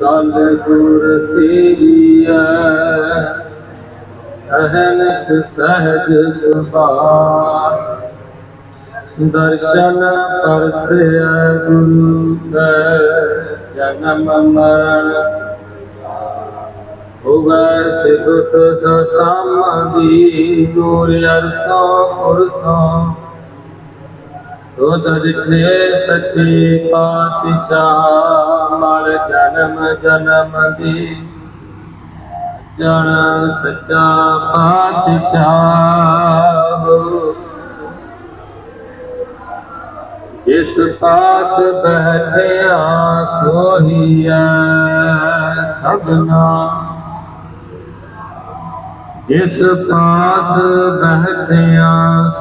दल गुर से लिया सहन सहज दर्शन पर से गुरु जन्म मरण उगर सिद्ध समाधि नूर अरसों पुरसों। तो पातिशाह। ਮਰ ਜਨਮ ਜਨਮ ਦੀ। ਜਨ ਸੱਚਾ ਪਾਤਸ਼ਾਹ। ਜਿਸ ਪਾਸ ਬਹਿਠਿਆ ਸੋਹੀਐ ਸਭਨਾ ਜਿਸ ਪਾਸ ਬਹਿਠਿਆ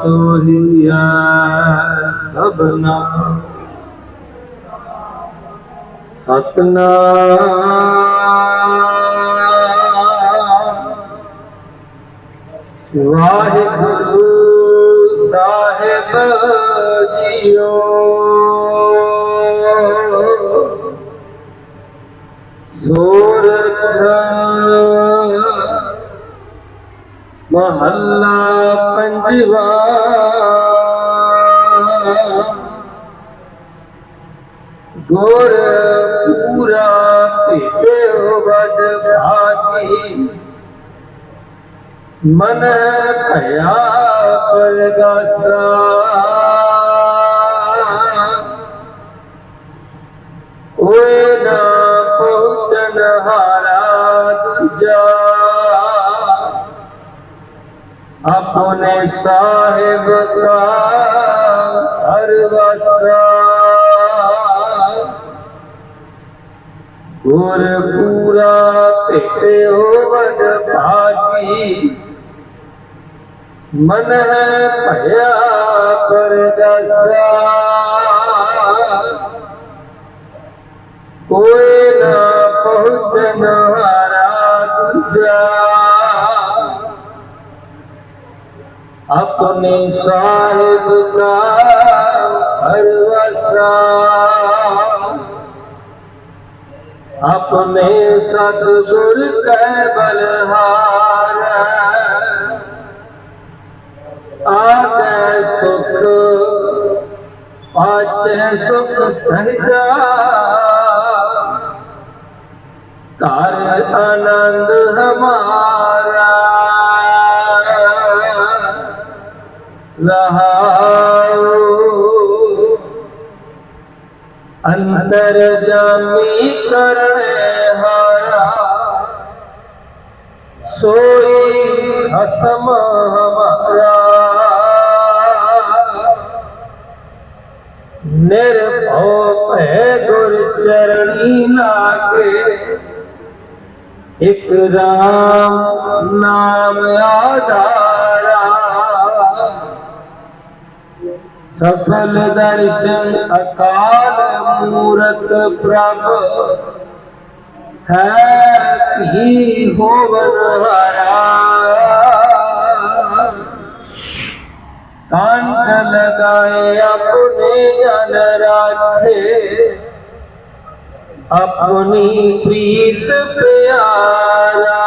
ਸੋਹੀਐ ਸਭਨਾ ਸਤਨਾਮ ਵਾਹਿਗੁਰੂ ਸਾਹਿਬ ਜੀਓ ਸੂਰਤ ਮਹੱਲਾ ਪੰਜਵਾ ਗੁਰ बड़ मन भया पर गासा। ओए ना पहुँचन हारा दूजा। अपने साहेब का हर वसा। गुर पूरा पेटे हो बन भागी। मन है भया पर दसा कोई ना पहुँच हारा दूजा। अपने साहिब का हर वसा। अपने सतगुर कै बलहार आगे सुख पाचे सुख सहजा कर आनंद हमारा रहाओ ਅੰਤਰ ਜਾਮੀ ਕਰਨੇ ਹਾਰਾ। ਸੋਈ ਹਸਮ ਹਮਾਰਾ। ਨਿਰਭਉ ਭੈ ਗੁਰ ਚਰਣੀ ਲਾਗੇ। ਇਕ ਰਾਮ ਨਾਮ ਆਧਾਰ। सफल दर्शन अकाल मूरत प्रभ। है ही होवन हरा। लगाए अपने जन राखे अपनी प्रीत प्यारा।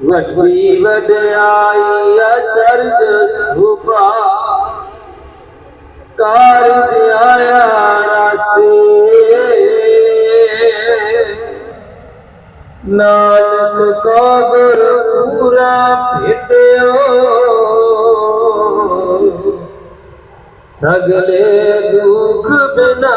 वॾी वॾाई कार आया नानक कागर पूरा फिटियो सगले दुख बिना